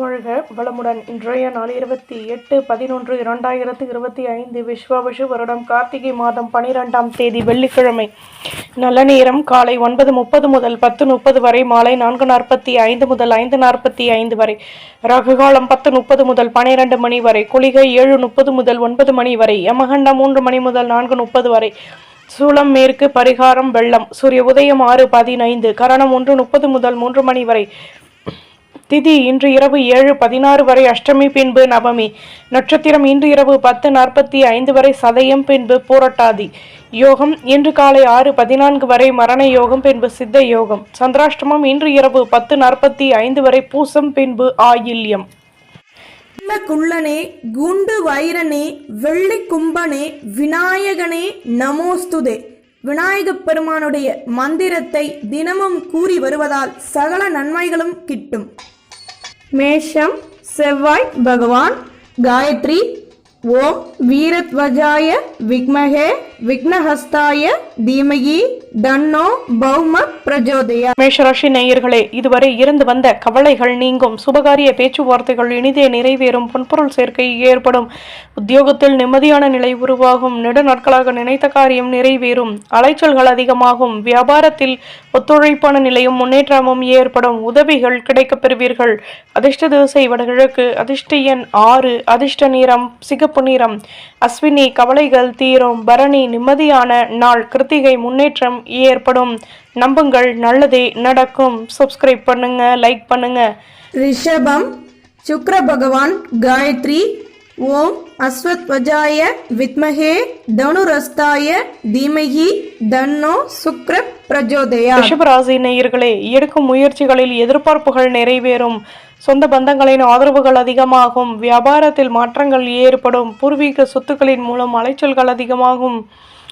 வாழ்க வளமுடன். இன்றைய நாள் இருபத்தி எட்டு பதினொன்று இரண்டாயிரத்து இருபத்தி ஐந்து விஸ்வாவசு வருடம். கார்த்திகை மாதம் பனிரெண்டாம் தேதி வெள்ளிக்கிழமை. நல்ல நேரம். காலை ஒன்பது முப்பது முதல் பத்து முப்பது வரை. மாலை நான்கு நாற்பத்தி ஐந்து முதல் ஐந்து நாற்பத்தி ஐந்து வரை. ரகுகாலம் பத்து முப்பது முதல் பனிரெண்டு மணி வரை. குளிகை ஏழு முப்பது முதல் ஒன்பது மணி வரை. யமகண்டம் மூன்று மணி முதல் நான்கு முப்பது வரை. சூளம் மேற்கு பரிகாரம் வெள்ளம். சூரிய உதயம் ஆறு பதினைந்து. கரணம் ஒன்று முப்பது முதல் மூன்று மணி வரை. திதி இன்று இரவு ஏழு பதினாறு வரை அஷ்டமி பின்பு நவமி. நட்சத்திரம் இன்று இரவு பத்து நாற்பத்தி ஐந்து வரை சதயம் பின்பு பூரட்டாதி. யோகம் இன்று காலை ஆறு பதினான்கு வரை மரண யோகம் பின்பு சித்த யோகம். சந்திராஷ்டமம் இன்று இரவு பத்து நாற்பத்தி ஐந்து வரை பூசம் பின்பு ஆயில்யம். குள்ளனே குண்டு வைரனே வெள்ளி கும்பனே விநாயகனே நமோஸ்துதே. விநாயகப் பெருமானுடைய மந்திரத்தை தினமும் கூறி வருவதால் சகல நன்மைகளும் கிட்டும். மேஷம் செவ்வாய் பகவான் காயத்ரி ஓம் வீரத்வஜாய விக்மகே. விக்னஹஸ்தாய தீமகி தன்னோ பௌம பிரஜோதயா. மேஷராசி நேயர்களே இதுவரை இருந்து வந்த கவலைகள் நீங்கும். சுபகாரிய பேச்சுவார்த்தைகள் இனிதே நிறைவேறும். பொன்பொருள் சேர்க்கை ஏற்படும். உத்தியோகத்தில் நிம்மதியான நிலை உருவாகும். நெடு நாட்களாக நினைத்த காரியம் நிறைவேறும். அலைச்சல்கள் அதிகமாகும். வியாபாரத்தில் ஒத்துழைப்பான நிலையும் முன்னேற்றமும் ஏற்படும். உதவிகள் கிடைக்கப் பெறுவீர்கள். அதிர்ஷ்ட திசை வடகிழக்கு அதிர்ஷ்ட எண் ஆறு அதிர்ஷ்ட நிறம் சிகப்பு நிறம். அஸ்வினி கவலைகள் தீரும். பரணி நிம்மதியான நாள். கிருத்திகை முன்னேற்றம் ஏற்படும். நம்புங்கள் நல்லதே நடக்கும். சப்ஸ்கிரைப் பண்ணுங்க லைக் பண்ணுங்க. ரிஷபம் சுக்ர பகவான் காயத்ரி ஓம் அஸ்வத்வஜாய வித்மகே தனுரஸ்தாய தீமகி தன்னோ சுக்ர பிரஜோதயா. ரிஷபராசி நேயர்களே எடுக்கும் முயற்சிகளில் எதிர்பார்ப்புகள் நிறைவேறும். சொந்த பந்தங்களின் ஆதரவுகள் அதிகமாகும். வியாபாரத்தில் மாற்றங்கள் ஏற்படும். பூர்வீக சொத்துக்களின் மூலம் அலைச்சல்கள் அதிகமாகும்.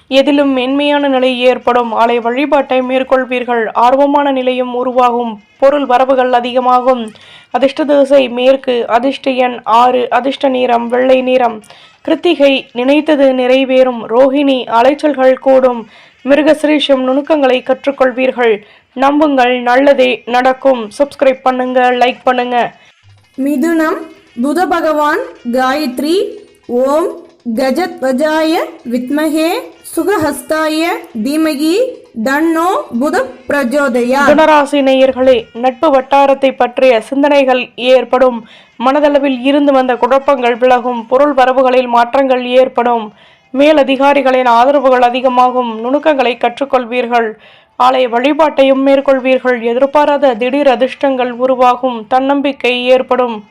எதிலும் மென்மையான நிலை ஏற்படும். ஆலை வழிபாட்டை மேற்கொள்வீர்கள். ஆர்வமான நிலையும் உருவாகும். பொருள் வரவுகள் அதிகமாகும். அதிர்ஷ்ட திசை மேற்கு அதிர்ஷ்ட எண் ஆறு அதிர்ஷ்ட நிறம் வெள்ளை நிறம். கிருத்திகை நினைத்தது நிறைவேறும். ரோஹிணி அலைச்சல்கள் கூடும். மிருகசிரீஷம் நுணுக்கங்களை கற்றுக்கொள்வீர்கள். நம்புங்கள் நல்லதே நடக்கும். சப்ஸ்கிரைப் பண்ணுங்க லைக் பண்ணுங்க. மிதுனம் புத பகவான் காயத்ரி. ஓம் கஜத்வஜாய வித்மகே சுகஹஸ்தாய தீமகி தன்னோ புத பிரஜோதயா. குணராசி நேயர்களே நட்பு வட்டாரத்தை பற்றிய சிந்தனைகள் ஏற்படும். மனதளவில் இருந்து வந்த குழப்பங்கள் விலகும். பொருள் வரவுகளில் மாற்றங்கள் ஏற்படும். மேலதிகாரிகளின் ஆதரவுகள் அதிகமாகும். நுணுக்கங்களை கற்றுக்கொள்வீர்கள். ஆலய வழிபாட்டையும் மேற்கொள்வீர்கள். எதிர்பாராத திடீர் அதிர்ஷ்டங்கள் உருவாகும். தன்னம்பிக்கை ஏற்படும்.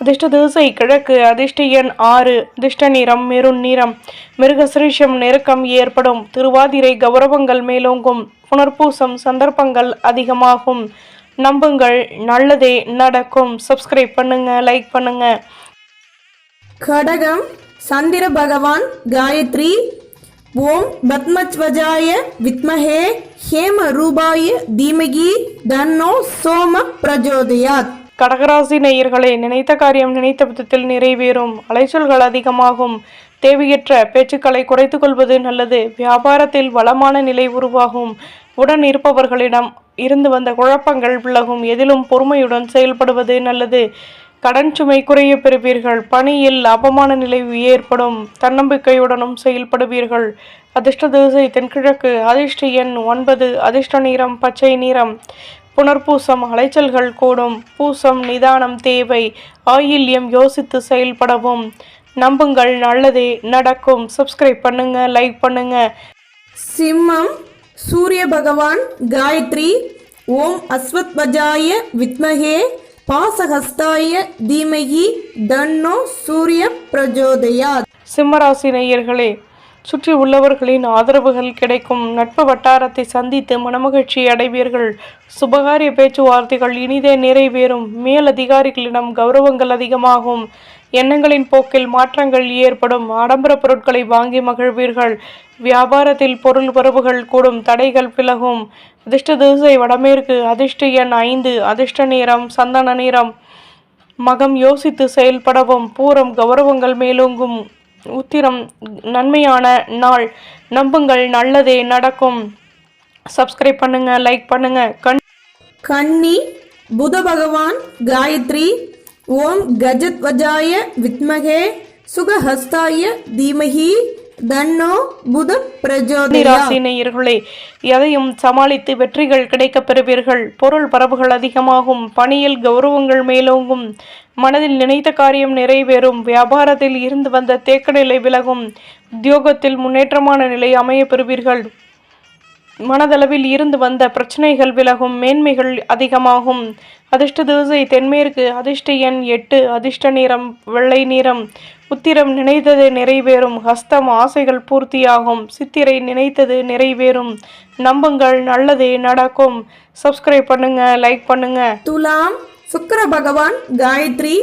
அதிர்ஷ்ட திசை கிழக்கு அதிர்ஷ்ட எண் ஆறு அதிர்ஷ்ட நிறம் மெருண் நிறம் மிருகசிரீஷம் நெருக்கம் ஏற்படும். திருவாதிரை கௌரவங்கள் மேலோங்கும். புனர்பூசம் சந்தர்ப்பங்கள் அதிகமாகும். நம்புங்கள் நல்லதே நடக்கும். சப்ஸ்கிரைப் பண்ணுங்க லைக் பண்ணுங்க. கடகம் சந்திர பகவான் காயத்ரி. ஓம் பத்மத்வஜாய வித்மஹே. ஹேம ரூபாய தீமகி. தன்னோ சோம பிரஜோதயாத். கடகராசி நேயர்களே நினைத்த காரியம் நினைத்த விதத்தில் நிறைவேறும். அலைச்சல்கள் அதிகமாகும். தேவையற்ற பேச்சுக்களை குறைத்து கொள்வது நல்லது. வியாபாரத்தில் வளமான நிலை உருவாகும். உடன் இருப்பவர்களிடம் இருந்து வந்த குழப்பங்கள் விலகும். எதிலும் பொறுமையுடன் செயல்படுவது நல்லது. கடன் சுமை குறைய பெறுவீர்கள். பணியில் அபமான நிலை ஏற்படும். தன்னம்பிக்கையுடனும் செயல்படுவீர்கள். அதிர்ஷ்ட திசை தென்கிழக்கு. அதிர்ஷ்ட எண் ஒன்பது. அதிர்ஷ்ட நிறம் பச்சை நிறம். புனர்பூசம் அலைச்சல்கள் கூடும். பூசம் நிதானம் தேவை. ஆயில்யம் யோசித்து செயல்படவும். நம்புங்கள் நல்லதே நடக்கும். சப்ஸ்கிரைப் பண்ணுங்க லைக் பண்ணுங்க. சிம்மம் சூரிய பகவான் காயத்ரி ஓம் அஸ்வத்வஜாய வித்மஹே பாசஹஸ்தாய தீமகி தன்னோ சூரிய பிரஜோதயாத். சிம்மராசி நேயர்களே சுற்றி உள்ளவர்களின் ஆதரவுகள் கிடைக்கும். நட்பு வட்டாரத்தை சந்தித்து மனமகிழ்ச்சி அடைவீர்கள். சுபகாரிய பேச்சுவார்த்தைகள் இனிதே நிறைவேறும். மேலதிகாரிகளிடம் கௌரவங்கள் அதிகமாகும். எண்ணங்களின் போக்கில் மாற்றங்கள் ஏற்படும். ஆடம்பர பொருட்களை வாங்கி மகிழ்வீர்கள். வியாபாரத்தில் பொருள் வரவுகள் கூடும். தடைகள் விலகும். அதிர்ஷ்ட திசை வடமேற்கு. அதிர்ஷ்ட எண் ஐந்து. அதிர்ஷ்ட நிறம் சந்தன நிறம். மகம் யோசித்து செயல்படவும். பூரம் கௌரவங்கள் மேலோங்கும். உத்திரம் நன்மையான நாள். நம்புங்கள் நல்லதே நடக்கும். சப்ஸ்கிரைப் பண்ணுங்க லைக் பண்ணுங்க. கண் கன்னி புத பகவான் காயத்ரி ஓம் கஜத்வஜாய வித்மகே சுகஹஸ்தாய தீமகி. தன்னோ புத எதையும் சமாளித்து வெற்றிகள் கிடைக்கப் பெறுவீர்கள். பொருள் பரப்புகள் அதிகமாகும். பணியில் கௌரவங்கள் மேலோங்கும். மனதில் நினைத்த காரியம் நிறைவேறும். வியாபாரத்தில் இருந்து வந்த தேக்க நிலை விலகும். உத்தியோகத்தில் முன்னேற்றமான நிலை அமைய பெறுவீர்கள். மனதளவில் இருந்து வந்த பிரச்சனைகள் விலகும் மேன்மைகள் அதிகமாகும். அதிர்ஷ்ட திசை தென்மேற்கு அதிர்ஷ்ட எண் எட்டு அதிர்ஷ்ட நிறம் வெள்ளை நிறம். உத்திரம் நினைத்தது நிறைவேறும் ஹஸ்தம் ஆசைகள் பூர்த்தியாகும். சித்திரை நினைத்தது நிறைவேறும். நம்புங்கள் நல்லதே நடக்கும். சப்ஸ்கிரைப் பண்ணுங்க லைக் பண்ணுங்க. துலாம் சுக்கிர பகவான் காயத்ரி.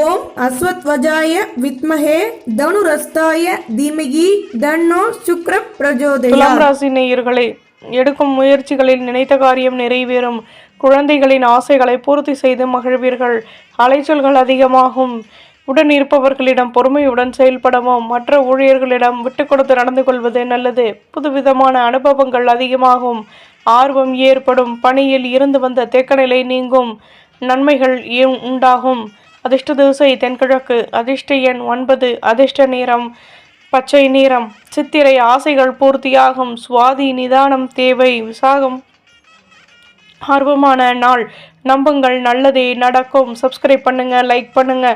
ஓம் அஸ்வத்வஜாய வித்மஹே தனுரஸ்தாய தீமகி தன்னோ சுக்ர பிரஜோதயா. துலாம் ராசி நேயர்களே எடுக்கும் முயற்சிகளில் நினைத்த காரியம் நிறைவேறும். குழந்தைகளின் ஆசைகளை பூர்த்தி செய்து மகிழ்வீர்கள். அலைச்சல்கள் அதிகமாகும். உடன் இருப்பவர்களிடம் பொறுமையுடன் செயல்படவும் மற்ற ஊழியர்களிடம் விட்டு கொடுத்து நடந்து கொள்வது நல்லது. புதுவிதமான அனுபவங்கள் அதிகமாகும். ஆர்வம் ஏற்படும். பணியில் இருந்து வந்த தேக்கநிலை நீங்கும். நன்மைகள் உண்டாகும். அதிர்ஷ்ட திசை தென்கிழக்கு. அதிர்ஷ்ட எண் ஒன்பது. அதிர்ஷ்ட நேரம் பச்சை நிறம் சித்திரை ஆசைகள் பூர்த்தியாகும் சுவாதி நிதானம் தேவை விசாகம். ஆர்வமான நாள். நம்புங்கள் நல்லதே நடக்கும். சப்ஸ்கிரைப் பண்ணுங்க லைக் பண்ணுங்க.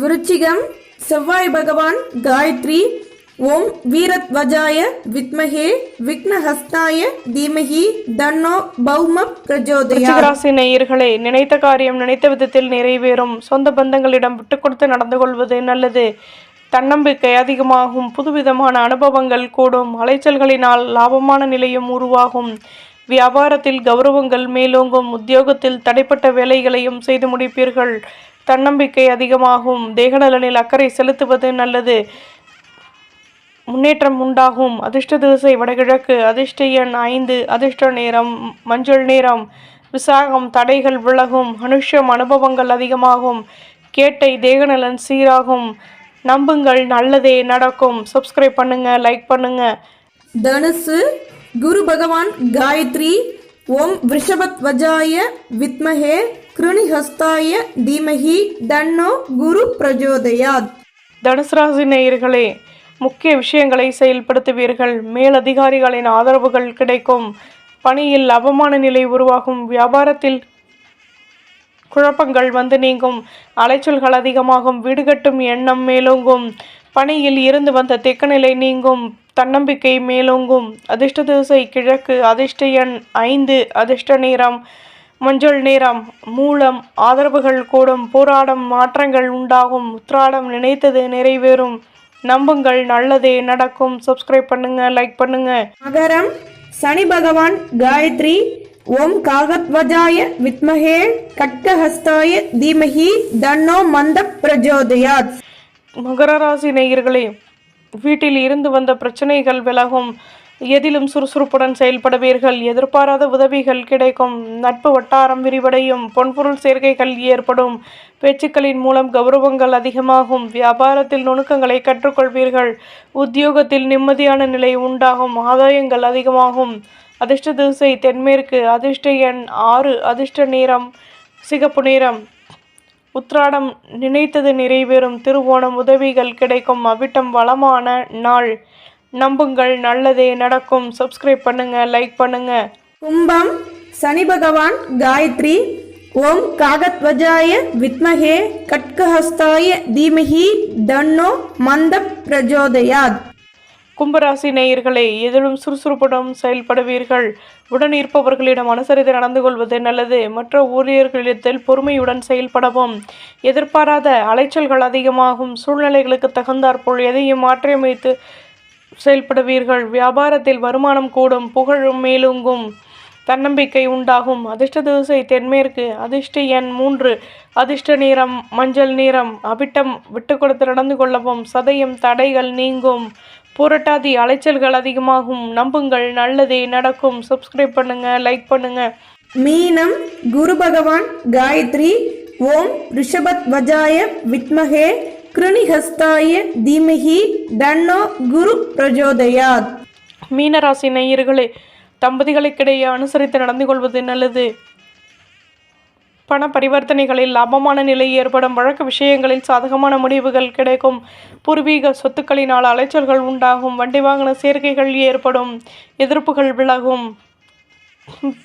விருச்சிகம் செவ்வாய் பகவான் காயத்ரி ஓம் வீரத்வஜாய வித்மஹே விக்னஹஸ்தாய தீமஹி தன்னோ பௌம பிரஜோதயா. நேயர்களே நினைத்த காரியம் நினைத்த விதத்தில் நிறைவேறும். சொந்த பந்தங்களிடம் விட்டு கொடுத்து நடந்து கொள்வது நல்லது. தன்னம்பிக்கை அதிகமாகும். புதுவிதமான அனுபவங்கள் கூடும். அலைச்சல்களினால் லாபமான நிலையும் உருவாகும். வியாபாரத்தில் கௌரவங்கள் மேலோங்கும். உத்தியோகத்தில் தடைப்பட்ட வேலைகளையும் செய்து முடிப்பீர்கள். தன்னம்பிக்கை அதிகமாகும். தேகநலனில் அக்கறை செலுத்துவது நல்லது. முன்னேற்றம் உண்டாகும். அதிர்ஷ்ட திசை வடகிழக்கு. அதிர்ஷ்ட எண் ஐந்து. அதிர்ஷ்ட நேரம் மஞ்சள் நேரம். விசாகம் தடைகள் விலகும். அனுஷம் அனுபவங்கள் அதிகமாகும். கேட்டை தேகநலன் சீராகும். நம்புங்கள் நல்லதே நடக்கும். சப்ஸ்கிரைப் பண்ணுங்க லைக் பண்ணுங்க. தனுசு குரு பகவான் காயத்ரி ஓம் விஷபத்வஜாய வித்மஹே கிருணிஹஸ்தாய தீமஹி தன்னோ குரு பிரஜோதயாத். தனுசு ராசி நேயர்களே முக்கிய விஷயங்களை செயல்படுத்துவீர்கள். மேலதிகாரிகளின் ஆதரவுகள் கிடைக்கும். பணியில் அவமான நிலை உருவாகும். வியாபாரத்தில் குழப்பங்கள் வந்து நீங்கும். அலைச்சல்கள் அதிகமாகும். வீடுகட்டும் எண்ணம் மேலோங்கும். பணியில் இருந்து வந்த தெக்கநிலை நீங்கும். தன்னம்பிக்கை மேலோங்கும். அதிர்ஷ்ட திசை கிழக்கு. அதிர்ஷ்ட எண் ஐந்து. அதிர்ஷ்ட நேரம் மஞ்சள் நிறம் மூலம் ஆதரவுகள் கூடும். போராடம் மாற்றங்கள் உண்டாகும். உத்ராடம் நினைத்தது நிறைவேறும். நம்புங்கள். நல்லதே நடக்கும். சப்ஸ்கிரைப் பண்ணுங்க. லைக் பண்ணுங்க. மகரம் சனி பகவான் காயத்ரி ஓம் காகத்வஜாய வித்மகே கட்கஹஸ்தாய தீமஹி தன்னோ மந்த பிரஜோதயாத். மகர ராசி நேயர்களே வீட்டில் இருந்து வந்த பிரச்சனைகள் விலகும். எதிலும் சுறுசுறுப்புடன் செயல்படுவீர்கள். எதிர்பாராத உதவிகள் கிடைக்கும். நட்பு வட்டாரம் விரிவடையும். பொன்பொருள் சேர்க்கைகள் ஏற்படும். பேச்சுக்களின் மூலம் கௌரவங்கள் அதிகமாகும். வியாபாரத்தில் நுணுக்கங்களை கற்றுக்கொள்வீர்கள். உத்தியோகத்தில் நிம்மதியான நிலை உண்டாகும். ஆதாயங்கள் அதிகமாகும். அதிர்ஷ்ட திசை தென்மேற்கு அதிர்ஷ்ட எண் ஆறு அதிர்ஷ்ட நிறம் சிகப்பு நிறம். உத்ராடம் நினைத்தது நிறைவேறும் திருவோணம் உதவிகள் கிடைக்கும் அவிட்டம் வளமான நாள். நம்புங்கள் நல்லதே நடக்கும். சப்ஸ்கிரைப் பண்ணுங்க லைக் பண்ணுங்க. கும்பம் சனி பகவான் காயத்ரி. ஓம் காகத்வஜாய வித்மகே கட்கஹஸ்தாய தீமஹி தன்னோ மந்த பிரஜோதயாத். கும்பராசி நேயர்களே எதிலும் சுறுசுறுப்புடன் செயல்படுவீர்கள். உடன் இருப்பவர்களிடம் அனுசரித்து நடந்து கொள்வது நல்லது. மற்ற ஊழியர்களிடத்தில் பொறுமையுடன் செயல்படவும். எதிர்பாராத அலைச்சல்கள் அதிகமாகும். சூழ்நிலைகளுக்கு தகுந்தாற்போல் எதையும் மாற்றியமைத்து செயல்படுவீர்கள். வியாபாரத்தில் வருமானம் கூடும். புகழும் மேலோங்கும். தன்னம்பிக்கை உண்டாகும். அதிர்ஷ்ட திசை தென்மேற்கு அதிர்ஷ்ட எண் மூன்று அதிர்ஷ்ட நிறம் மஞ்சள் நிறம் அபிட்டம் விட்டு கொடுத்து நடந்து கொள்ளவும் சதயம் தடைகள் நீங்கும். புரட்டாதி அலைச்சல்கள் அதிகமாகும். நம்புங்கள் நல்லதே நடக்கும். சப்ஸ்கிரைப் பண்ணுங்க லைக் பண்ணுங்க. மீனம் குரு பகவான் காயத்ரி ஓம் ரிஷபத் வஜாய வித்மஹே கிருணிஹஸ்தாய தீமஹி தன்னோ குரு பிரஜோதயாத். மீனராசி நேயர்களே தம்பதிகளுக்கிடையே அனுசரித்து நடந்து கொள்வது நல்லது. பண பரிவர்த்தனைகளில் லாபமான நிலை ஏற்படும். வழக்கு விஷயங்களில் சாதகமான முடிவுகள் கிடைக்கும். பூர்வீக சொத்துக்களினால் அலைச்சல்கள் உண்டாகும். வண்டி வாகன சேர்க்கைகள் ஏற்படும். எதிர்ப்புகள் விலகும்.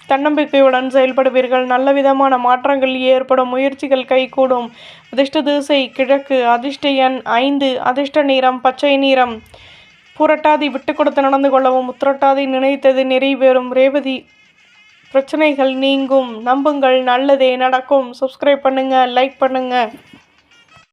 தன்னம்பிக்கையுடன் செயல்படுவீர்கள். நல்ல விதமான மாற்றங்கள் ஏற்படும். முயற்சிகள் கைகூடும். அதிர்ஷ்ட திசை கிழக்கு. அதிர்ஷ்ட எண் ஐந்து. அதிர்ஷ்ட நிறம் பச்சை நிறம். புரட்டாதி விட்டு கொடுத்து நடந்து கொள்ளவும் உத்திரட்டாதி நினைத்தது நிறைவேறும். ரேவதி பிரச்சனைகள் நீங்கும். நம்புங்கள் நல்லதே நடக்கும். சப்ஸ்கிரைப் பண்ணுங்கள் லைக் பண்ணுங்கள்